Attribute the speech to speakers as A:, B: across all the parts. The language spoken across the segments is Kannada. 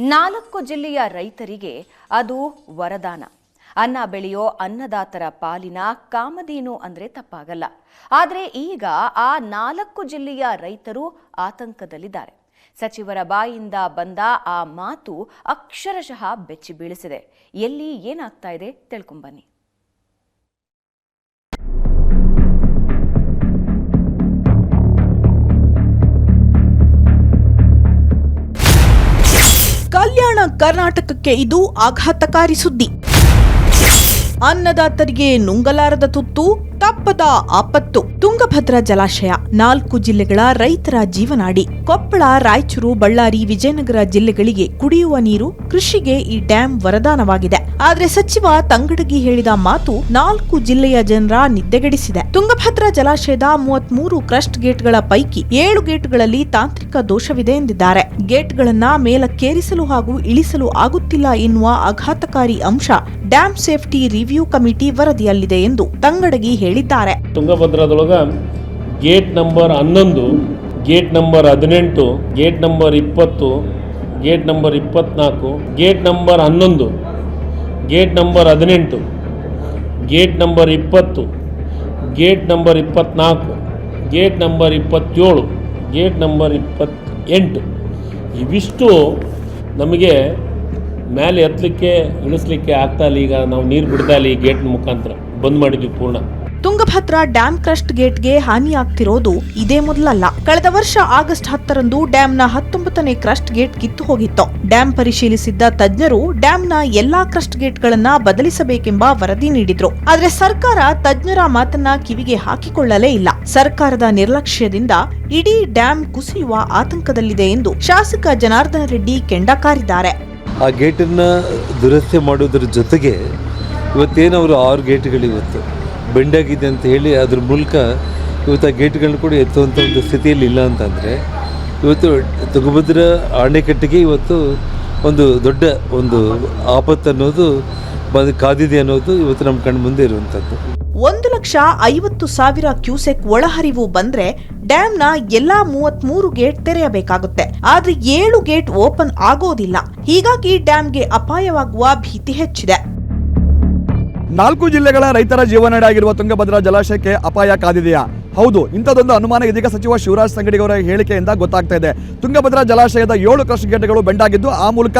A: ನಾಲ್ಕು ಜಿಲ್ಲೆಯ ರೈತರಿಗೆ ಅದು ವರದಾನ. ಅನ್ನ ಬೆಳೆಯೋ ಅನ್ನದಾತರ ಪಾಲಿನ ಕಾಮಧೇನು ಅಂದ್ರೆ ತಪ್ಪಾಗಲ್ಲ. ಆದರೆ ಈಗ ಆ ನಾಲ್ಕು ಜಿಲ್ಲೆಯ ರೈತರು ಆತಂಕದಲ್ಲಿದ್ದಾರೆ. ಸಚಿವರ ಬಾಯಿಂದ ಬಂದ ಆ ಮಾತು ಅಕ್ಷರಶಃ ಬೆಚ್ಚಿ ಬೀಳಿಸಿದೆ ಎಲ್ಲಿ ಏನಾಗ್ತಾ ಇದೆ ತಿಳ್ಕೊಂಬನ್ನಿ
B: ಕರ್ನಾಟಕಕ್ಕೆ ಇದು ಆಘಾತಕಾರಿ ಸುದ್ದಿ. ಅನ್ನದಾತರಿಗೆ ನುಂಗಲಾರದ ತುತ್ತು ತಪ್ಪದ ಆಪತ್ತು. ತುಂಗಭದ್ರಾ ಜಲಾಶಯ, ನಾಲ್ಕು ಜಿಲ್ಲೆಗಳ ರೈತರ ಜೀವನಾಡಿ. ಕೊಪ್ಪಳ, ರಾಯಚೂರು, ಬಳ್ಳಾರಿ, ವಿಜಯನಗರ ಜಿಲ್ಲೆಗಳಿಗೆ ಕುಡಿಯುವ ನೀರು, ಕೃಷಿಗೆ ಈ ಡ್ಯಾಂ ವರದಾನವಾಗಿದೆ. ಆದರೆ ಸಚಿವ ತಂಗಡಗಿ ಹೇಳಿದ ಮಾತು ನಾಲ್ಕು ಜಿಲ್ಲೆಯ ಜನರ ನಿದ್ದೆಗೆಡಿಸಿದೆ. ತುಂಗಭದ್ರಾ ಜಲಾಶಯದ ಮೂವತ್ಮೂರು ಕ್ರಸ್ಟ್ ಗೇಟ್ಗಳ ಪೈಕಿ ಏಳು ಗೇಟ್ಗಳಲ್ಲಿ ತಾಂತ್ರಿಕ ದೋಷವಿದೆ ಎಂದಿದ್ದಾರೆ. ಗೇಟ್ಗಳನ್ನ ಮೇಲಕ್ಕೇರಿಸಲು ಹಾಗೂ ಇಳಿಸಲು ಆಗುತ್ತಿಲ್ಲ ಎನ್ನುವ ಆಘಾತಕಾರಿ ಅಂಶ ಡ್ಯಾಂ ಸೇಫ್ಟಿ ರಿವ್ಯೂ ಕಮಿಟಿ ವರದಿಯಲ್ಲಿದೆ ಎಂದು ತಂಗಡಗಿ ಹೇಳಿದ್ದಾರೆ.
C: ತುಂಗಭದ್ರಾದೊಳಗೆ ಗೇಟ್ ನಂಬರ್ ಹನ್ನೊಂದು ಗೇಟ್ ನಂಬರ್ ಹದಿನೆಂಟು ಗೇಟ್ ನಂಬರ್ ಇಪ್ಪತ್ತು ಗೇಟ್ ನಂಬರ್ ಇಪ್ಪತ್ನಾಲ್ಕು ಗೇಟ್ ನಂಬರ್ ಹನ್ನೊಂದು ಗೇಟ್ ನಂಬರ್ ಹದಿನೆಂಟು ಗೇಟ್ ನಂಬರ್ ಇಪ್ಪತ್ತು ಗೇಟ್ ನಂಬರ್ ಇಪ್ಪತ್ನಾಲ್ಕು ಗೇಟ್ ನಂಬರ್ ಇಪ್ಪತ್ತೇಳು ಗೇಟ್ ನಂಬರ್ ಇಪ್ಪತ್ತೆಂಟು ಇವಿಷ್ಟು ನಮಗೆ ಮೇಲೆ ಎತ್ತಲಿಕ್ಕೆ ಇಳಿಸ್ಲಿಕ್ಕೆ ಆಗ್ತಾ ಇಲ್ಲ ಈಗ ನಾವು ನೀರು ಬಿಡ್ತಾ ಇಲ್ಲ ಈ ಗೇಟ್ ಮುಖಾಂತರ ಬಂದ್ ಮಾಡಿದ್ವಿ ಪೂರ್ಣ
B: ತುಂಗಭದ್ರಾ ಡ್ಯಾಂ ಕ್ರಸ್ಟ್ ಗೇಟ್ಗೆ ಹಾನಿಯಾಗ್ತಿರೋದು ಇದೇ ಮೊದಲಲ್ಲ. ಕಳೆದ ವರ್ಷ ಆಗಸ್ಟ್ ಹತ್ತರಂದು ಡ್ಯಾಂನ ಹತ್ತೊಂಬತ್ತನೇ ಕ್ರಸ್ಟ್ ಗೇಟ್ ಕಿತ್ತು ಹೋಗಿತ್ತು. ಡ್ಯಾಂ ಪರಿಶೀಲಿಸಿದ್ದ ತಜ್ಞರು ಡ್ಯಾಂನ ಎಲ್ಲಾ ಕ್ರಸ್ಟ್ ಗೇಟ್ಗಳನ್ನ ಬದಲಿಸಬೇಕೆಂಬ ವರದಿ ನೀಡಿದ್ರು. ಆದರೆ ಸರ್ಕಾರ ತಜ್ಞರ ಮಾತನ್ನ ಕಿವಿಗೆ ಹಾಕಿಕೊಳ್ಳಲೇ ಇಲ್ಲ. ಸರ್ಕಾರದ ನಿರ್ಲಕ್ಷ್ಯದಿಂದ ಇಡೀ ಡ್ಯಾಂ ಕುಸಿಯುವ ಆತಂಕದಲ್ಲಿದೆ ಎಂದು ಶಾಸಕ ಜನಾರ್ದನ ರೆಡ್ಡಿ ಕೆಂಡಕಾರಿದ್ದಾರೆ
D: ಆ ಗೇಟನ್ನು ದುರಸ್ತಿ ಮಾಡೋದ್ರ ಜೊತೆಗೆ ಇವತ್ತೇನು ಅವರು ಆರು ಗೇಟ್ಗಳು ಇವತ್ತು ಬೆಂಡಾಗಿದೆ ಅಂತ ಹೇಳಿ ಅದ್ರ ಮೂಲಕ ಇವತ್ತು ಆ ಗೇಟ್ಗಳನ್ನ ಕೂಡ ಎತ್ತುವಂಥ ಒಂದು ಸ್ಥಿತಿಯಲ್ಲಿ ಇಲ್ಲ ಅಂತಂದರೆ, ಇವತ್ತು ತುಂಗಭದ್ರಾ ಅಣೆಕಟ್ಟಿಗೆ ಇವತ್ತು ಒಂದು ದೊಡ್ಡ ಒಂದು ಆಪತ್ತು ಅನ್ನೋದು ಬಂದು ಕಾದಿದೆ ಅನ್ನೋದು ಇವತ್ತು ನಮ್ಮ ಕಣ್ಣು ಮುಂದೆ ಇರುವಂಥದ್ದು
B: ಒಂದು ಲಕ್ಷ ಐವತ್ತು ಸಾವಿರ ಕ್ಯೂಸೆಕ್ ಒಳಹರಿವು ಬಂದ್ರೆ ಡ್ಯಾಮ್ನ ಎಲ್ಲಾ ಮೂವತ್ಮೂರು ಗೇಟ್ ತೆರೆಯಬೇಕಾಗುತ್ತೆ. ಆದ್ರೆ ಏಳು ಗೇಟ್ ಓಪನ್ ಆಗೋದಿಲ್ಲ. ಹೀಗಾಗಿ ಡ್ಯಾಮ್ಗೆ ಅಪಾಯವಾಗುವ ಭೀತಿ ಹೆಚ್ಚಿದೆ.
E: ನಾಲ್ಕು ಜಿಲ್ಲೆಗಳ ರೈತರ ಜೀವನಡಿ ಆಗಿರುವ ತುಂಗಭದ್ರಾ ಜಲಾಶಯಕ್ಕೆ ಅಪಾಯ ಕಾದಿದೆಯಾ? ಹೌದು, ಇಂಥದೊಂದು ಅನುಮಾನ ಇದೀಗ ಸಚಿವ ಶಿವರಾಜ್ ಸಂಗಡಿಗೌರ ಹೇಳಿಕೆಯಿಂದ ಗೊತ್ತಾಗ್ತಾ ಇದೆ. ತುಂಗಭದ್ರಾ ಜಲಾಶಯದ ಏಳು ಕ್ರಸ್ಟ್ ಗೇಟ್ಗಳು ಬೆಂಡಾಗಿದ್ದು, ಆ ಮೂಲಕ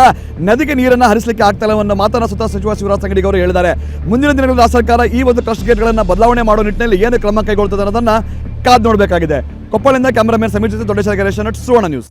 E: ನದಿಗೆ ನೀರನ್ನು ಹರಿಸಲಿಕ್ಕೆ ಆಗ್ತಾ ಅನ್ನೋ ಮಾತನ್ನ ಸ್ವತಃ ಸಚಿವ ಶಿವರಾಜ್ ಸಂಗಡಿಗವರು ಹೇಳಿದ್ದಾರೆ. ಮುಂದಿನ ದಿನಗಳಲ್ಲಿ ಆ ಸರ್ಕಾರ ಈ ಒಂದು ಕ್ರಸ್ಟ್ ಗೇಟ್ಗಳನ್ನು ಬದಲಾವಣೆ ಮಾಡೋ ನಿಟ್ಟಿನಲ್ಲಿ ಏನು ಕ್ರಮ ಕೈಗೊಳ್ತದೆ ಅನ್ನೋದನ್ನ ಕಾದ್ ನೋಡಬೇಕಾಗಿದೆ. ಕೊಪ್ಪಳಿಂದ ಕ್ಯಾಮರಾಮನ್ ಜೊತೆ ದೊಡ್ಡ ಗಣೇಶ, ಸುವರ್ಣ ನ್ಯೂಸ್.